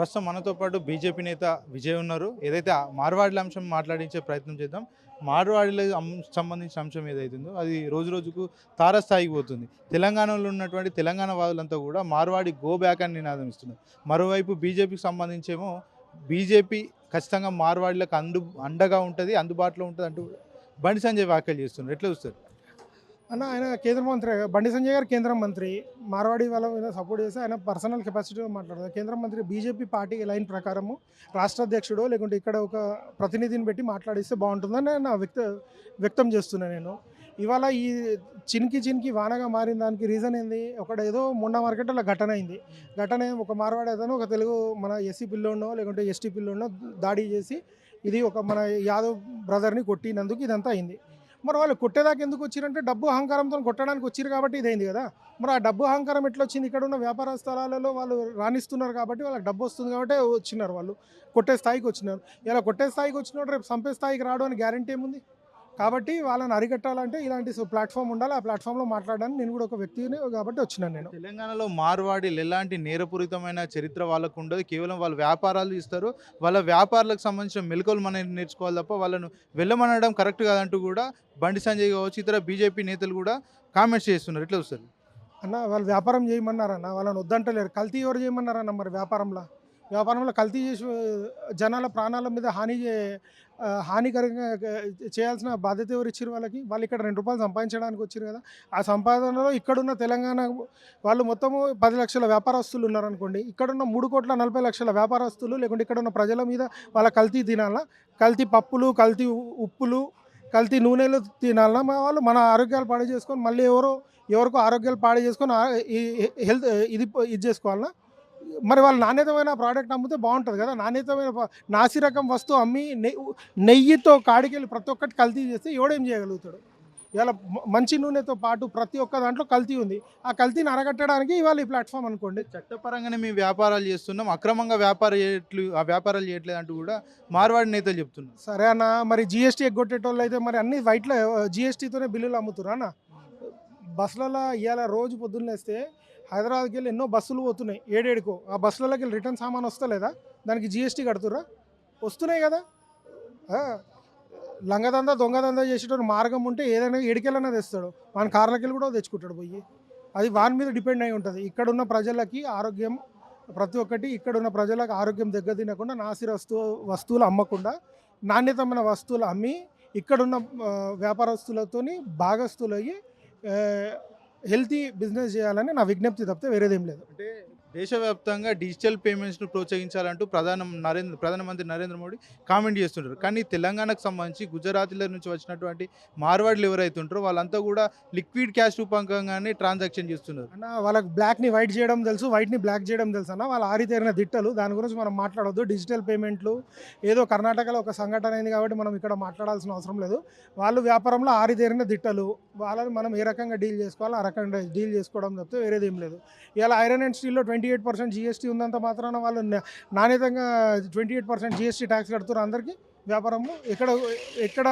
ప్రస్తుతం మనతో పాటు బీజేపీ నేత విజయ్ ఉన్నారు. ఏదైతే ఆ మార్వాడిల అంశం మాట్లాడించే ప్రయత్నం చేద్దాం మార్వాడిల సంబంధించిన అంశం ఏదైతుందో అది రోజు రోజుకు తారస్థాయికి పోతుంది. తెలంగాణలో ఉన్నటువంటి తెలంగాణ వాదులంతా కూడా మార్వాడి గో బ్యాక్ అని నినాదం ఇస్తున్నారు. మరోవైపు బీజేపీకి సంబంధించేమో బీజేపీ ఖచ్చితంగా మార్వాడిలకు అందు అండగా ఉంటుంది అందుబాటులో ఉంటుంది అంటూ బండి సంజయ్ వ్యాఖ్యలు చేస్తున్నారు. ఎట్లా చూస్తారు? అన్న ఆయన కేంద్ర మంత్రి బండి సంజయ్ గారు కేంద్ర మంత్రి. మార్వాడి వాళ్ళ మీద సపోర్ట్ చేసి ఆయన పర్సనల్ కెపాసిటీలో మాట్లాడతారు. కేంద్ర మంత్రి బీజేపీ పార్టీ లైన్ ప్రకారము రాష్ట్ర అధ్యక్షుడు లేకుంటే ఇక్కడ ఒక ప్రతినిధిని పెట్టి మాట్లాడిస్తే బాగుంటుందని నా వ్యక్త వ్యక్తం చేస్తున్నాను నేను. ఇవాళ ఈ చినికి చినికి వానగా మారిన దానికి రీజన్ ఏంది? ఒకడు ఏదో మొన్న మార్కెట్లో ఘటన అయింది. ఘటన ఒక మార్వాడి అతను ఒక తెలుగు మన ఎస్సీ పిల్లోనో లేకుంటే ఎస్టీ పిల్లోనో దాడి చేసి ఇది ఒక మన యాదవ్ బ్రదర్ని కొట్టినందుకు ఇదంతా అయింది. మరి వాళ్ళు కొట్టేదాకా ఎందుకు వచ్చిరంటే డబ్బు అహంకారంతో కొట్టడానికి వచ్చారు కాబట్టి ఇదైంది కదా. మరి ఆ డబ్బు అహంకారం ఎట్లా వచ్చింది ఇక్కడ ఉన్న వ్యాపార స్థలాలలో వాళ్ళు రాణిస్తున్నారు కాబట్టి వాళ్ళకి డబ్బు వస్తుంది కాబట్టి వచ్చినారు వాళ్ళు. కొట్టే స్థాయికి వచ్చినారు. ఇలా కొట్టే స్థాయికి వచ్చినప్పుడు రేపు సంపే స్థాయికి రావడం అని గ్యారంటీ ఏముంది? కాబట్టి వాళ్ళని అరికట్టాలంటే ఇలాంటి ప్లాట్ఫామ్ ఉండాలి. ఆ ప్లాట్ఫామ్లో మాట్లాడడానికి నేను కూడా ఒక వ్యక్తిని కాబట్టి వచ్చినాను నేను. తెలంగాణలో మార్వాడీలు ఎలాంటి నేరపూరితమైన చరిత్ర వాళ్ళకు ఉండదు. కేవలం వాళ్ళు వ్యాపారాలు ఇస్తారు వాళ్ళ వ్యాపారాలకు సంబంధించిన మెలకువలు మనం నేర్చుకోవాలి తప్ప వాళ్ళను వెళ్ళమనడం కరెక్ట్ కాదంటూ కూడా బండి సంజయ్ కావచ్చు ఇతర బీజేపీ నేతలు కూడా కామెంట్స్ చేస్తున్నారు. ఎట్లా చూస్తారు? అన్న వాళ్ళు వ్యాపారం చేయమన్నారన్న వాళ్ళని వద్దంటలేరు. కల్తీ ఎవరు చేయమన్నారన్న మరి వ్యాపారంలో? వ్యాపారంలో కల్తీ చేసి జనాల ప్రాణాల మీద హాని హానికరంగా చేయాల్సిన బాధ్యత ఎవరు ఇచ్చారు వాళ్ళకి? వాళ్ళు ఇక్కడ రెండు రూపాయలు సంపాదించడానికి వచ్చారు కదా. ఆ సంపాదనలో ఇక్కడున్న తెలంగాణ వాళ్ళు మొత్తము పది లక్షల వ్యాపారస్తులు ఉన్నారనుకోండి ఇక్కడున్న మూడు కోట్ల నలభై లక్షల వ్యాపారస్తులు లేకుంటే ఇక్కడ ఉన్న ప్రజల మీద వాళ్ళ కల్తీ తినాలా? కల్తీ పప్పులు కల్తీ ఉప్పులు కల్తీ నూనెలు తినాలన్నా మా వాళ్ళు మన ఆరోగ్యాలు పాడు చేసుకొని మళ్ళీ ఎవరో ఎవరికో ఆరోగ్యాలు పాడు చేసుకొని హెల్త్ ఇది ఇది చేసుకోవాలన్నా మరి వాళ్ళు నాణ్యతమైన ప్రోడక్ట్ అమ్మితే బాగుంటుంది కదా. నాణ్యతమైన నాసి రకం వస్తువు అమ్మి నెయ్యి నెయ్యితో కాడికెళ్ళి ప్రతి ఒక్కటి కల్తీ చేస్తే ఎవడేం చేయగలుగుతాడు? ఇవాళ మంచి నూనెతో పాటు ప్రతి ఒక్క దాంట్లో కల్తీ ఉంది. ఆ కల్తీని అరగట్టడానికి ఇవాళ ఈ ప్లాట్ఫామ్ అనుకోండి. చట్టపరంగానే మేము వ్యాపారాలు చేస్తున్నాం. అక్రమంగా వ్యాపారం చేయట్లు ఆ వ్యాపారాలు చేయట్లేదు అంటూ కూడా మార్వాడి నేతలు చెప్తున్నారు. సరే అన్న మరి జిఎస్టీ ఎగ్గొట్టేటోళ్ళు అయితే మరి అన్ని వైట్లో జిఎస్టీతోనే బిల్లులు అమ్ముతురా అన్న? బస్సులలో ఇవాళ రోజు పొద్దున్న వేస్తే హైదరాబాద్కి వెళ్ళి ఎన్నో బస్సులు పోతున్నాయి. ఏడేడుకో. ఆ బస్సులలోకి వెళ్ళి రిటర్న్ సామాన్ వస్తలేదా దానికి జిఎస్టీ కడుతురా వస్తున్నాయి కదా. లంగదందా దొంగదందా చేసేటోడు మార్గం ఉంటే ఏదైనా ఏడికెళ్ళైనా తెస్తాడు. వాని కార్లకెళ్ళి కూడా తెచ్చుకుంటాడు పోయి. అది వాని మీద డిపెండ్ అయి ఉంటుంది. ఇక్కడున్న ప్రజలకి ఆరోగ్యం ప్రతి ఒక్కటి ఇక్కడున్న ప్రజలకు ఆరోగ్యం దగ్గర తినకుండా నాసిర వస్తువు వస్తువులు అమ్మకుండా నాణ్యతమైన వస్తువులు అమ్మి ఇక్కడున్న వ్యాపారస్తులతో వ్యాపారస్తులతోని భాగస్తులయ్యి హెల్తీ బిజినెస్ చేయాలని నా విజ్ఞప్తి తప్పితే వేరేదేం లేదు. అంటే దేశవ్యాప్తంగా డిజిటల్ పేమెంట్స్ను ప్రోత్సహించాలంటూ ప్రధాన నరేంద్ర ప్రధానమంత్రి నరేంద్ర మోడీ కామెంట్ చేస్తుంటారు. కానీ తెలంగాణకు సంబంధించి గుజరాతీల నుంచి వచ్చినటువంటి మార్వాడులు ఎవరైతే ఉంటారో వాళ్ళంతా కూడా లిక్విడ్ క్యాష్ రూపకంగానే ట్రాన్సాక్షన్ చేస్తున్నారు. అన్న వాళ్ళకి బ్లాక్ని వైట్ చేయడం తెలుసు వైట్ని బ్లాక్ చేయడం తెలుసు అన్న వాళ్ళు ఆరితేరిన దిట్టలు దాని గురించి మనం మాట్లాడవద్దు డిజిటల్ పేమెంట్లు ఏదో కర్ణాటకలో ఒక సంఘటన అయింది కాబట్టి మనం ఇక్కడ మాట్లాడాల్సిన అవసరం లేదు. వాళ్ళు వ్యాపారంలో ఆరితేరిన దిట్టలు వాళ్ళని మనం ఏ రకంగా డీల్ చేసుకోవాలో ఆ రకంగా డీల్ చేసుకోవడం తప్పితే వేరేది ఏం లేదు. ఇలా ఐరన్ అండ్ స్టీల్లో ట్వంటీ ఎయిట్ పర్సెంట్ జీఎస్టీ ఉన్నంత మాత్రాన వాళ్ళు నాణ్యతంగా twenty eight percent GST tax కడుతున్నారు అందరికీ. వ్యాపారంలో ఎక్కడ ఎక్కడ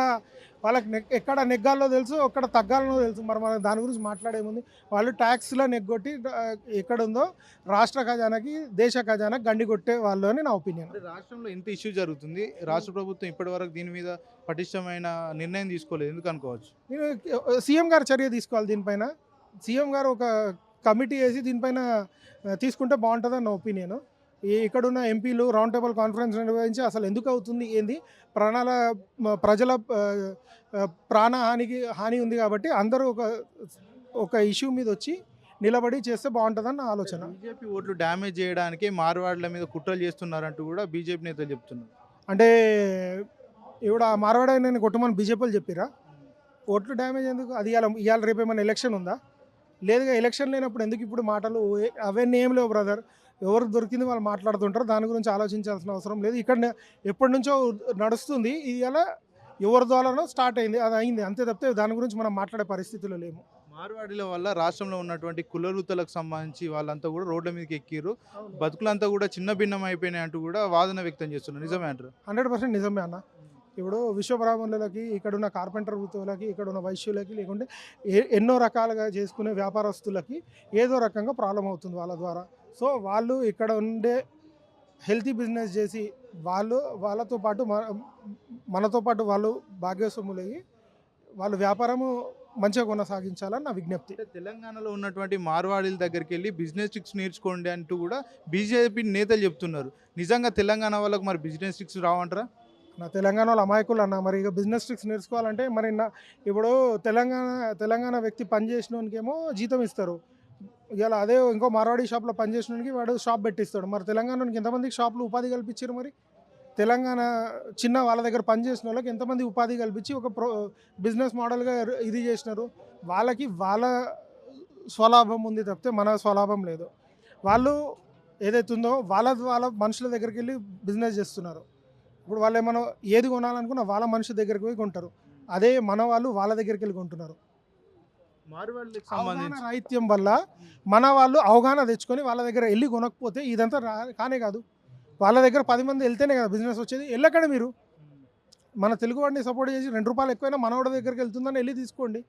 వాళ్ళకి నెక్ ఎక్కడ నెగ్గాలో తెలుసు ఎక్కడ తగ్గాలనో తెలుసు. మరి మనం దాని గురించి మాట్లాడేముంది వాళ్ళు ట్యాక్స్లో నెగ్గొట్టి ఆ, ఎక్కడ ఉందో రాష్ట్ర ఖజానాకి దేశ ఖజానాకి గండి కొట్టే వాళ్ళు అని నా ఒపీనియన్. రాష్ట్రంలో ఇంత ఇష్యూ జరుగుతుంది. రాష్ట్ర ప్రభుత్వం ఇప్పటివరకు దీని మీద పటిష్టమైన నిర్ణయం తీసుకోలేదు. ఎందుకు అనుకోవచ్చు? నేను సీఎం గారు చర్య తీసుకోవాలి దీనిపైన. సీఎం గారు ఒక కమిటీ వేసి దీనిపైన తీసుకుంటే బాగుంటుందని నా ఒపీనియన్. ఇక్కడున్న ఎంపీలు రౌండ్ టేబుల్ కాన్ఫరెన్స్ నిర్వహించి అసలు ఎందుకు అవుతుంది ఏంది? ప్రాణాల ప్రజల ప్రాణ హానికి హాని ఉంది కాబట్టి అందరూ ఒక ఒక ఇష్యూ మీద వచ్చి నిలబడి చేస్తే బాగుంటుందని నా ఆలోచన. బీజేపీ ఓట్లు డ్యామేజ్ చేయడానికి మార్వాడ్ల మీద కుట్రలు చేస్తున్నారంటూ కూడా బీజేపీ నేతలు చెప్తున్నారు. అంటే ఇప్పుడు ఆ మార్వాడ నేను కొట్టమని బీజేపీలు చెప్పిరా? ఓట్లు డ్యామేజ్ ఎందుకు? అది ఇవాళ ఇవాళ రేపు ఏమైనా ఎలక్షన్ ఉందా? లేదుగా ఎలక్షన్ లేనప్పుడు ఎందుకు ఇప్పుడు మాటలు? అవన్నీ ఏం లేవు బ్రదర్. ఎవరు దొరికింది వాళ్ళు మాట్లాడుతుంటారు. దాని గురించి ఆలోచించాల్సిన అవసరం లేదు. ఇక్కడ ఎప్పటి నుంచో నడుస్తుంది. ఇది ఇలా ఎవరి ద్వారానో స్టార్ట్ అయింది అది అయింది. అంతే తప్పితే దాని గురించి మనం మాట్లాడే పరిస్థితిలో లేము మార్వాడీల వల్ల రాష్ట్రంలో ఉన్నటువంటి కులవృత్తులకు సంబంధించి వాళ్ళంతా కూడా రోడ్ల మీదకి ఎక్కిరు బతుకులంతా కూడా చిన్న భిన్నం అయిపోయినాయి అంటూ కూడా వాదన వ్యక్తం చేస్తున్నారు. నిజమే అంటారు? హండ్రెడ్ పర్సెంట్ నిజమే అన్న. ఇప్పుడు విశ్వబ్రాహ్మణులకి ఇక్కడ ఉన్న కార్పెంటర్ వృత్తులకి ఇక్కడ ఉన్న వైశ్యులకి లేకుంటే ఎన్నో రకాలుగా చేసుకునే వ్యాపారస్తులకి ఏదో రకంగా ప్రాబ్లం అవుతుంది వాళ్ళ ద్వారా. సో వాళ్ళు ఇక్కడ ఉండే హెల్తీ బిజినెస్ చేసి వాళ్ళు వాళ్ళతో పాటు మన మనతో పాటు వాళ్ళు భాగ్యస్వాములయ్యి వాళ్ళు వ్యాపారము మంచిగా కొనసాగించాలని నా విజ్ఞప్తి. తెలంగాణలో ఉన్నటువంటి మార్వాడీల దగ్గరికి వెళ్ళి బిజినెస్ ట్రిక్స్ నేర్చుకోండి అంటూ కూడా బీజేపీ నేతలు చెప్తున్నారు. నిజంగా తెలంగాణ వాళ్ళకు మరి బిజినెస్ ట్రిక్స్ రావంటారా? నా తెలంగాణలో అమాయకులు అన్న మరి ఇక బిజినెస్ ట్రిక్స్ నేర్చుకోవాలంటే మరి నా ఇప్పుడు తెలంగాణ తెలంగాణ వ్యక్తి పనిచేసినోనికేమో జీతం ఇస్తారు. ఇలా అదే ఇంకో మార్వాడి షాప్లో పనిచేసినోనికి వాడు షాప్ పెట్టిస్తాడు. మరి తెలంగాణకి ఎంతమందికి షాపులు ఉపాధి కల్పించారు మరి? తెలంగాణ చిన్న వాళ్ళ దగ్గర పనిచేసిన వాళ్ళకి ఎంతమంది ఉపాధి కల్పించి ఒక ప్రో బిజినెస్ మోడల్గా ఇది చేసినారు? వాళ్ళకి వాళ్ళ స్వలాభం ఉంది తప్పితే మన స్వలాభం లేదు. వాళ్ళు ఏదైతుందో ఉందో వాళ్ళ వాళ్ళ మనుషుల దగ్గరికి వెళ్ళి బిజినెస్ చేస్తున్నారు. ఇప్పుడు వాళ్ళు ఏమైనా ఏది కొనాలనుకున్నా వాళ్ళ మనిషి దగ్గరికి పోయి కొంటారు. అదే మన వాళ్ళు వాళ్ళ దగ్గరికి వెళ్ళి కొంటున్నారు. అవగాహన రాహిత్యం వల్ల మన వాళ్ళు అవగాహన తెచ్చుకొని వాళ్ళ దగ్గర వెళ్ళి కొనకపోతే ఇదంతా రా కానే కాదు. వాళ్ళ దగ్గర పది మంది వెళ్తేనే కదా బిజినెస్ వచ్చేది. వెళ్ళకండి మీరు. మన తెలుగు వాడిని సపోర్ట్ చేసి రెండు రూపాయలు ఎక్కువైనా మనవాడి దగ్గరికి వెళ్తుందని వెళ్ళి తీసుకోండి?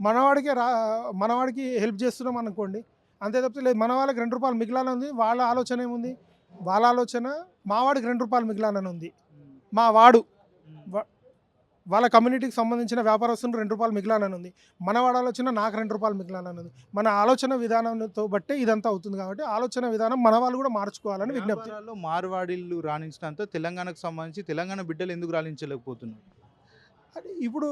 మనవాడికి రా మనవాడికి హెల్ప్ చేస్తున్నాం అనుకోండి. అంతే తప్పితే లేదు మన వాళ్ళకి రెండు రూపాయలు మిగిలాలని ఉంది వాళ్ళ ఆలోచన ఏముంది? వాళ్ళ ఆలోచన మా వాడికి రెండు రూపాయలు మిగిలాలని ఉంది. మా వాడు వాళ్ళ కమ్యూనిటీకి సంబంధించిన వ్యాపారస్తులు రెండు రూపాయలు మిగిలాలని ఉంది. మన వాడు ఆలోచన నాకు రెండు రూపాయలు మిగిలాలని ఉంది. మన ఆలోచన విధానంతో బట్టే ఇదంతా అవుతుంది కాబట్టి ఆలోచన విధానం మన వాళ్ళు కూడా మార్చుకోవాలని విజ్ఞప్తి. మార్వాడీలు రాణించినంత తెలంగాణకు సంబంధించి తెలంగాణ బిడ్డలు ఎందుకు రాణించలేకపోతున్నారు? అది ఇప్పుడు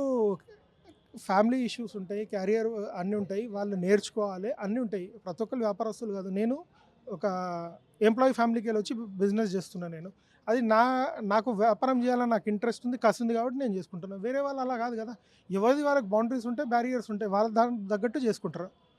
ఫ్యామిలీ ఇష్యూస్ ఉంటాయి క్యారియర్ అన్నీ ఉంటాయి వాళ్ళు నేర్చుకోవాలి అన్నీ ఉంటాయి. ప్రతి ఒక్కరు వ్యాపారస్తులు కాదు. నేను ఒక ఎంప్లాయీ ఫ్యామిలీకి వెళ్ళి వచ్చి బిజినెస్ చేస్తున్నాను నేను. అది నా నాకు వ్యాపారం చేయాలని నాకు ఇంట్రెస్ట్ ఉంది కసి ఉంది కాబట్టి నేను చేసుకుంటున్నాను వేరే వాళ్ళు అలా కాదు కదా. ఎవరిది వాళ్ళకి బౌండరీస్ ఉంటాయి బ్యారియర్స్ ఉంటాయి వాళ్ళ దానికి తగ్గట్టు చేసుకుంటారు.